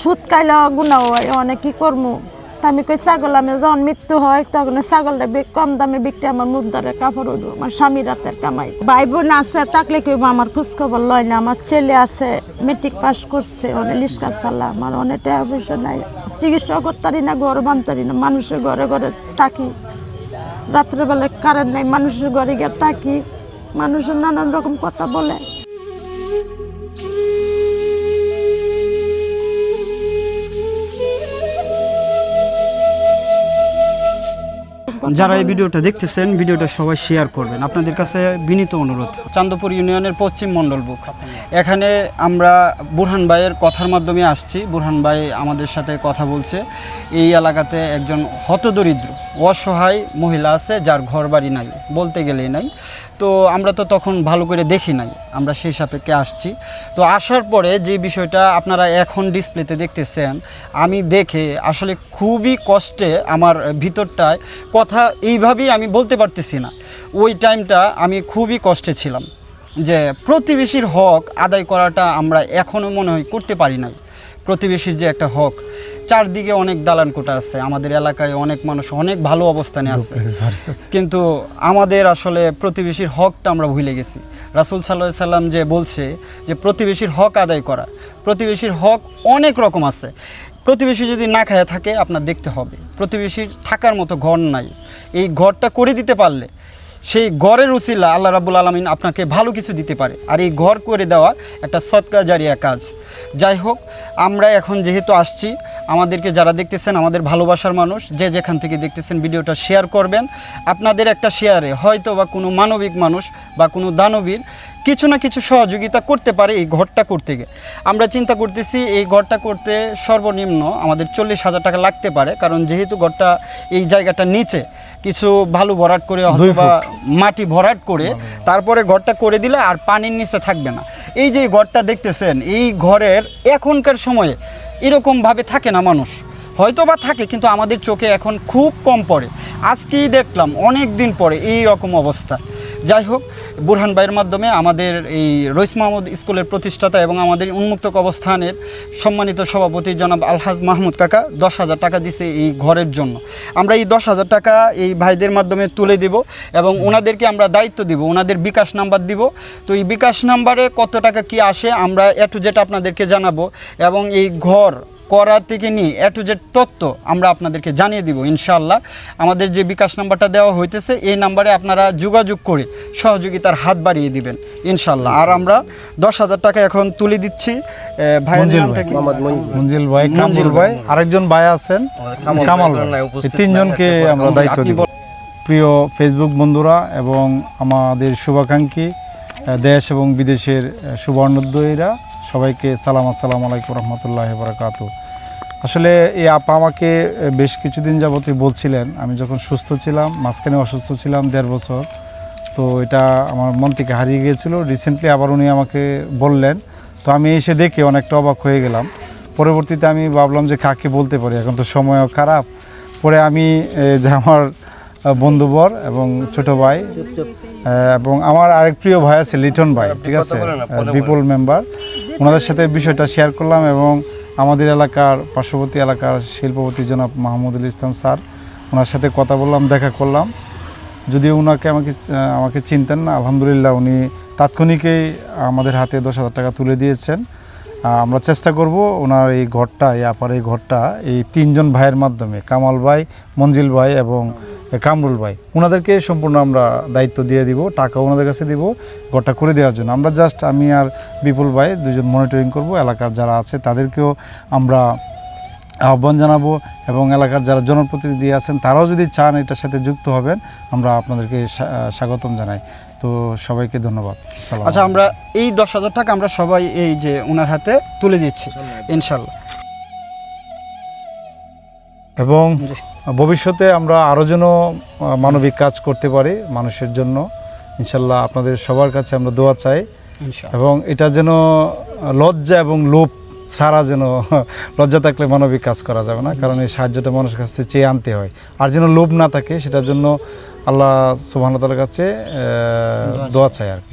সুদ খাইলে গুণা হয়, অনেক কি করব তা আমি কই ছাগল, আমি যখন মৃত্যু হয়, তখন ছাগলটা কম দামে বিক্রি আমার মুখ ধরে কাপড় উঠবো আমার স্বামী রাতের কামাই। ভাই বোন আছে, থাকলে কেউ আমার খোঁজ খবর লয় না, আমার ছেলে আছে মেট্রিক পাস করছে অনেক লিস্কা চালা আমার অনেক টাকা পয়সা নাই। চিকিৎসা করতারি না ঘর বানতারি না, মানুষের ঘরে ঘরে থাকি। রাত্রেবেলা কারেন্ট নাই, মানুষের ঘরে গিয়ে থাকি। মানুষের নানান রকম কথা বলে। যারা এই ভিডিওটা দেখতেছেন ভিডিওটা সবাই শেয়ার করবেন। আপনাদের কাছে বিনীত অনুরোধ। চান্দপুর ইউনিয়নের পশ্চিম মণ্ডল বুক। এখানে আমরা বুরহান ভাইয়ের কথার মাধ্যমে আসছি। বুরহান ভাই আমাদের সাথে কথা বলছে। এই এলাকাতে একজন হতদরিদ্র অসহায় মহিলা আছে যার ঘর বাড়ি নাই বলতে গেলেই নাই। তো আমরা তো তখন ভালো করে দেখি নাই, আমরা সেই সাপেক্ষে আসছি। তো আসার পরে যে বিষয়টা আপনারা এখন ডিসপ্লেতে দেখতেছেন, আমি দেখে আসলে খুবই কষ্টে আমার ভিতরটায় কথা এইভাবেই আমি বলতে পারতেছি না। ওই টাইমটা আমি খুবই কষ্টে ছিলাম যে প্রতিবেশীর হক আদায় করাটা আমরা এখনও মনে হয় করতে পারি নাই। প্রতিবেশীর যে একটা হক চারদিকে অনেক দালান কোটা আছে। আমাদের এলাকায় অনেক মানুষ অনেক ভালো অবস্থানে আছে। কিন্তু আমাদের আসলে প্রতিবেশীর হকটা আমরা ভুলে গেছি। রাসুল সাল্লাহ সাল্লাম যে বলছে যে প্রতিবেশীর হক আদায় করা প্রতিবেশীর হক অনেক রকম আছে। প্রতিবেশী যদি না খায় থাকে আপনার দেখতে হবে। প্রতিবেশীর থাকার মতো ঘর নাই। এই ঘরটা করে দিতে পারলে সেই ঘরের উসিলা আল্লাহ রাবুল আলমিন আপনাকে ভালো কিছু দিতে পারে। আর এই ঘর করে দেওয়া একটা সৎকা জারিয়া কাজ। যাই হোক আমরা এখন যেহেতু আসছি আমাদেরকে যারা দেখতেছেন আমাদের ভালোবাসার মানুষ যে যেখান থেকে দেখতেছেন ভিডিওটা শেয়ার করবেন। আপনাদের একটা শেয়ারে হয়তো বা কোনো মানবিক মানুষ বা কোনো দানবীর কিছু না কিছু সহযোগিতা করতে পারে এই ঘরটা করতে গিয়ে। আমরা চিন্তা করতেছি এই ঘরটা করতে সর্বনিম্ন আমাদের চল্লিশ হাজার টাকা লাগতে পারে কারণ যেহেতু ঘরটা এই জায়গাটা নিচে কিছু ভালো ভরাট করে অথবা মাটি ভরাট করে তারপরে ঘরটা করে দিলে আর পানির নিচে থাকবে না। এই যে ঘরটা দেখতেছেন, এই ঘরের এখনকার সময়ে এরকমভাবে থাকে না মানুষ। হয়তো বা থাকে, কিন্তু আমাদের চোখে এখন খুব কম পড়ে। আজকেই দেখলাম অনেক দিন পরে এই রকম অবস্থা। যাই হোক বুরহান ভাইয়ের মাধ্যমে আমাদের এই রইস মাহমুদ স্কুলের প্রতিষ্ঠাতা এবং আমাদের উন্মুক্ত অবস্থানের সম্মানিত সভাপতি জনাব আলহাজ মাহমুদ কাকা দশ হাজার টাকা দিছে এই ঘরের জন্য। আমরা এই দশ হাজার টাকা এই ভাইদের মাধ্যমে তুলে দিব এবং ওনাদেরকে আমরা দায়িত্ব দিব, ওনাদের বিকাশ নাম্বার দিব। তো এই বিকাশ নাম্বারে কত টাকা কি আসে আমরা এ টু জেড আপনাদেরকে জানাব এবং এই ঘর করা থেকে নিয়ে এ টু জেড তথ্য আমরা আপনাদেরকে জানিয়ে দিব ইনশাআল্লাহ। আমাদের যে বিকাশ নাম্বারটা দেওয়া হইতেছে এই নাম্বারে আপনারা যোগাযোগ করে সহযোগিতার হাত বাড়িয়ে দিবেন ইনশাআল্লাহ। আর আমরা দশ হাজার টাকা এখন তুলে দিচ্ছি এ, ভাইয়ের মঞ্জিল নামটা কি? মঞ্জিল। ভাই মঞ্জিল ভাই। ভাই আরেকজন ভাই আছেন কামাল তিনজনকে আমরা দায়িত্ব দিব। প্রিয় ফেসবুক বন্ধুরা এবং আমাদের শুভাকাঙ্ক্ষী দেশ এবং বিদেশের শুভানুদ্দয়ীরা সবাইকে সালাম, আসসালামু আলাইকুম রহমতুল্লাহ বরাকাত আসলে এই আপা আমাকে বেশ কিছুদিন যাবতই বলছিলেন, আমি যখন সুস্থ ছিলাম, মাঝখানে অসুস্থ ছিলাম দেড় বছর, তো এটা আমার মন থেকে হারিয়ে গিয়েছিল। রিসেন্টলি আবার উনি আমাকে বললেন, তো আমি এসে দেখে অনেকটা অবাক হয়ে গেলাম। পরবর্তীতে আমি ভাবলাম যে কাকে বলতে পারি, এখন তো সময়ও খারাপ। পরে আমি যে আমার বন্ধুবর এবং ছোট ভাই এবং আমার আরেক প্রিয় ভাই আছে লিটন ভাই ঠিক আছে? বিপুল মেম্বার ওনাদের সাথে বিষয়টা শেয়ার করলাম এবং আমাদের এলাকার পার্শ্ববর্তী এলাকার শিল্পপতি জনাব মাহমুদুল ইসলাম স্যার ওনার সাথে কথা বললাম দেখা করলাম। যদিও ওনাকে আমাকে আমাকে চিনতেন না আলহামদুলিল্লাহ উনি তাৎক্ষণিকেই আমাদের হাতে দশ হাজার টাকা তুলে দিয়েছেন। আমরা চেষ্টা করব ওনার এই ঘরটা এই আপার এই ঘরটা এই তিনজন ভাইয়ের মাধ্যমে কামাল ভাই মঞ্জিল ভাই এবং কামরুল ভাই ওনাদেরকে সম্পূর্ণ আমরা দায়িত্ব দিয়ে দিব টাকা ওনাদের কাছে দিব ঘরটা করে দেওয়ার জন্য। আমরা জাস্ট আমি আর বিপুল ভাই দুজন মনিটরিং করব এলাকার যারা আছে তাদেরকেও আমরা আহ্বান জানাব এবং এলাকার যারা জনপ্রতিনিধি আছেন তারাও যদি চান এটার সাথে যুক্ত হবেন আমরা আপনাদেরকে স্বাগতম জানাই। তো সবাইকে ধন্যবাদ। আচ্ছা আমরা এই দশ হাজার টাকা আমরা সবাই এই যে ওনার হাতে তুলে দিচ্ছি ইনশাল্লাহ। এবং ভবিষ্যতে আমরা আরও যেন মানবিক কাজ করতে পারি মানুষের জন্য ইনশাল্লাহ আপনাদের সবার কাছে আমরা দোয়া চাই। এবং এটা যেন লজ্জা এবং লোভ ছাড়া যেন লজ্জা থাকলে মানবিক কাজ করা যাবে না কারণ এই সাহায্যটা মানুষের কাছে চেয়ে আনতে হয়। আর যেন লোভ না থাকে সেটার জন্য আল্লাহ সুবাহতালার কাছে দোয়া চাই আর কি।